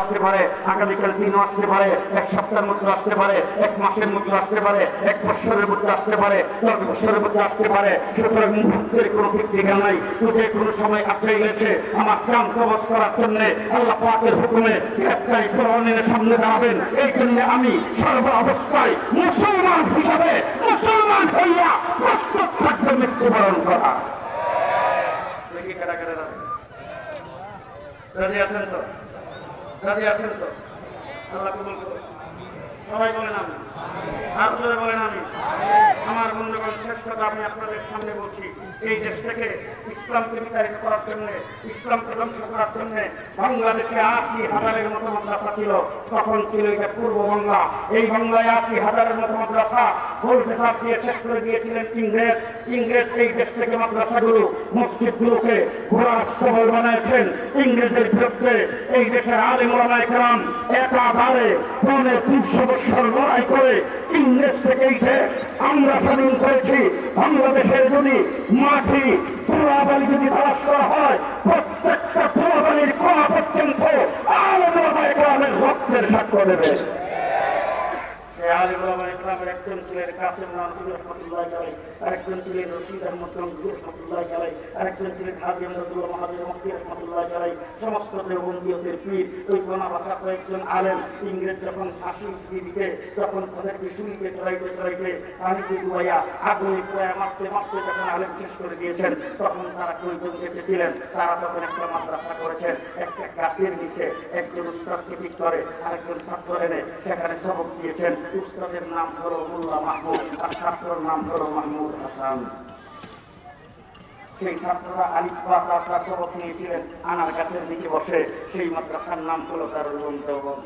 আসতে পারে, আগামীকাল দিনও আসতে পারে, এক সপ্তাহের মধ্যে আসতে পারে, এক মাসের মধ্যে আসতে পারে, এক বছরের মধ্যে আসতে পারে, দশ বছরের মধ্যে আসতে পারে। সুতরাং মুহূর্তের কোনো ঠিক ঠিকানা নাই। তো যে কোনো সময় আসতে গেছে আমার কাম কবচ করার জন্য আল্লাহ পাকের হুকুমে গ্রেপ্তারি প্রহরণের সামনে দাঁড়াবেন। এই জন্য আমি সর্ব অবস্থায় মুসলমান হিসাবে মুসলমান হইয়া প্রস্তুত থাকবে মৃত্যুবরণ করা। রাজি আছেন তো? রাজি আছেন তো? আল্লাহ কবুল করুন সবাই বলেন আমি আর বলেন আমি আমার বন্ধুগণ শেষ কথা আমি আপনাদের সামনে বলছি। এই দেশ থেকে ইসলামকে বিতাড়িত করার জন্য, ইসলামকে ধ্বংস করার জন্য বাংলাদেশে আশি হাজারের মতো মাদ্রাসা ছিল। তখন ছিল এটা পূর্ব বাংলা। এই বাংলায় আশি হাজারের মতো মাদ্রাসা ভোল পেশাব দিয়ে শেষ করে দিয়েছিলেন ইংরেজ। ইংরেজ এই দেশ থেকে মাদ্রাসাগুলো, মসজিদগুলোকে ঘোড়া স্তবল বানিয়েছেন ইংরেজের বিরুদ্ধে এই দেশের আলিম ওলামায়ে কেরাম একাধারে পৌনে তিনশো বৎসর লড়াই করে ইংরেজ থেকে এই দেশ আমরা সামিল করেছি। বাংলাদেশের যদি মাটি পোড়াবালি যদি তালাশ করা হয়, প্রত্যেকটা পোড়াবালির কণা পর্যন্ত আলমের রক্তের সাক্ষ্য দেবে। একজন ছিলেন কাসিম নানপুর ছিলেন রশিদ আহমদ রহমতুল্লাহ আলাই আরেকজন ছিলেন হাজি আহমদুল্লাহ মক্কি রহমতুল্লাহ আলাই সমস্ত দেওবন্দীয়দের পীর, ওই কোনা ভাষা কয়েকজন আলেম, ইংরেজ যখন ফাঁসি দিতে তখন তাদেরকে শুনিতে চড়াইতে চড়াইতে পানিতে ডুবাইয়া আগুনে পোয়া মারতে মারতে যখন আলেম শেষ করে দিয়েছেন, তখন তারা কয়েকজন বেঁচে তারা তখন একটা মাদ্রাসা করেছেন, একটা গাছের নিচে একজন উস্তাদকে ঠিক করে, আরেকজন ছাত্র এনে সেখানে সবক দিয়েছেন। উস্তাদের নাম হলো মোল্লা মাহমুদ, তার ছাত্রর নাম হলো মাহমুদ হাসান। সেই ছাত্ররা আলিফা তার সবক নিয়েছিলেন আনার গাছের নিচে বসে সেই মাদ্রাসার নাম হলো তার দেওবন্দ।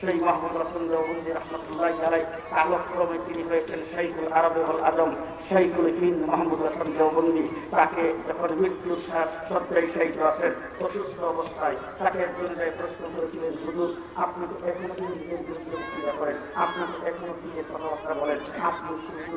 সেই মাহমুদ রসুল দেওবন্দি রহমতুল্লাহ আলাই কালক্রমে তিনি হয়েছেন শৈখুল আরবে হল আদম। শৈখুল হিন্দ মাহমুদ রসুল দেওবন্দি তাকে যখন মৃত্যুর সজ্জায় শহীদ আছেন অসুস্থ অবস্থায় তাকে একজন প্রশ্ন করেছিলেন হুজুর আপনি তো এখনও তিনি নিজের বিরুদ্ধে বক্তৃতা করেন আপনি তো এখনও নিজের কথাবার্তা বলেন আপনি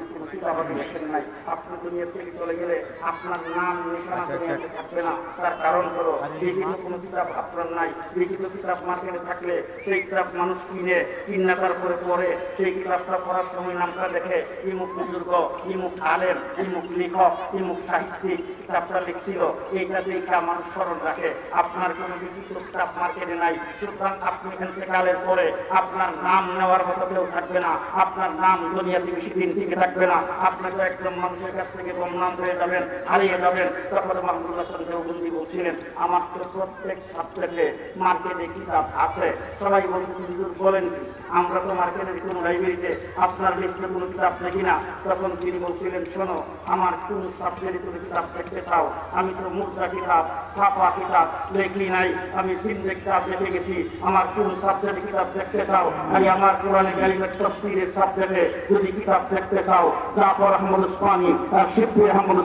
কোনো কিতাবাদি লেখেন নাই আপনি দুনিয়া থেকে চলে গেলে আপনার নাম নিশানা দুনিয়াতে থাকবে না। তার কারণ হলো লিখিত কোনো কিতাব আপনার নাই লিখিত কিতাব মার্কেটে থাকলে সেই কিতাব মানুষ কিনে কিনা তারপরে পড়ে, সেই কিতাবটা পড়ার সময় নামটা দেখে ইমুক বুজুর্গ ইমুক আলেম ইমুক লেখক ইমুক সাহিত্যিক, কিতাবটা লিখছিল। এইটা দেখা মানুষ স্মরণ রাখে। আপনার কোনো লিখিত কিতাব মার্কেটে নাই। সুতরাং আপনি এখান ইন্তেকালের পরে আপনার নাম নেওয়ার মতো কেউ থাকবে না। আপনার নাম দুনিয়াতে বেশি দিন টিকে থাকবে না। আপনাকে একদম মানুষের কাছ থেকে বদনাম হয়ে যাবেন, হারিয়ে যাবেন। তখন মাহমুদুল্লাহ দেওবন্দি বলছিলেন, আমার তো প্রত্যেক সাবজেক্টে মার্কেটে কিতাব আছে। সবাই বলতেছে হুজুর বলেন? আমরা তো মার্কেটের কোনো লাইব্রেরিতে আপনার কোনো কিতাব দেখি না? তখন তিনি বলছিলেন, শোনো, আমার কোন সাবজেক্টে তুমি কিতাব দেখতে চাও। আমি তো মুদ্রা কিতাব, ছাপা কিতাব লেখি নাই। আমি কিতাব দেখে গেছি। আমার কোন সাবজেক্টে কিতাব দেখতে চাও? আমি আমার কোরআনে কারিমের তফসিরের সাবজেক্টে যদি কিতাব দেখতে চাও, জাফর আহমদ আর আহমদ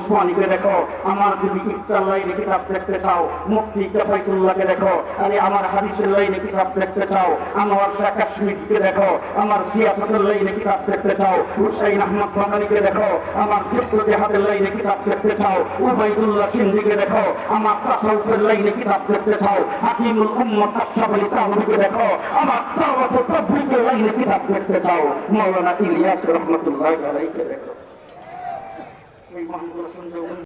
দেখো। আমার যদি ইফতার লাইনে কিতাব দেখতে চাও, মুফতি কেফাইতুল্লাহকে দেখো। আরে, আমার হাদিসের লাইনে কিতাব দেখতে চাও। আমার শাহ কাশ্মীরকে দেখো, আমার সিয়াসতের লাইনে কিতাব দেখতে চাও, হুসাইন আহমদ বাঙালিকে দেখো, আমার ক্ষেত্র জেহাদের লাইনে কিতাব দেখতে চাও, উবাইদুল্লাহ সিন্দিকে দেখো, আমার তাসাউফের লাইনে কিতাব দেখতে চাও, হাকিমুল উম্মত আশরাফ আলী দেখো, আমার ও তাবলীগের লাইনে কিতাব দেখতে চাও, মাওলানা ইলিয়াস রহমতুল্লাহ আলাইকে দেখো।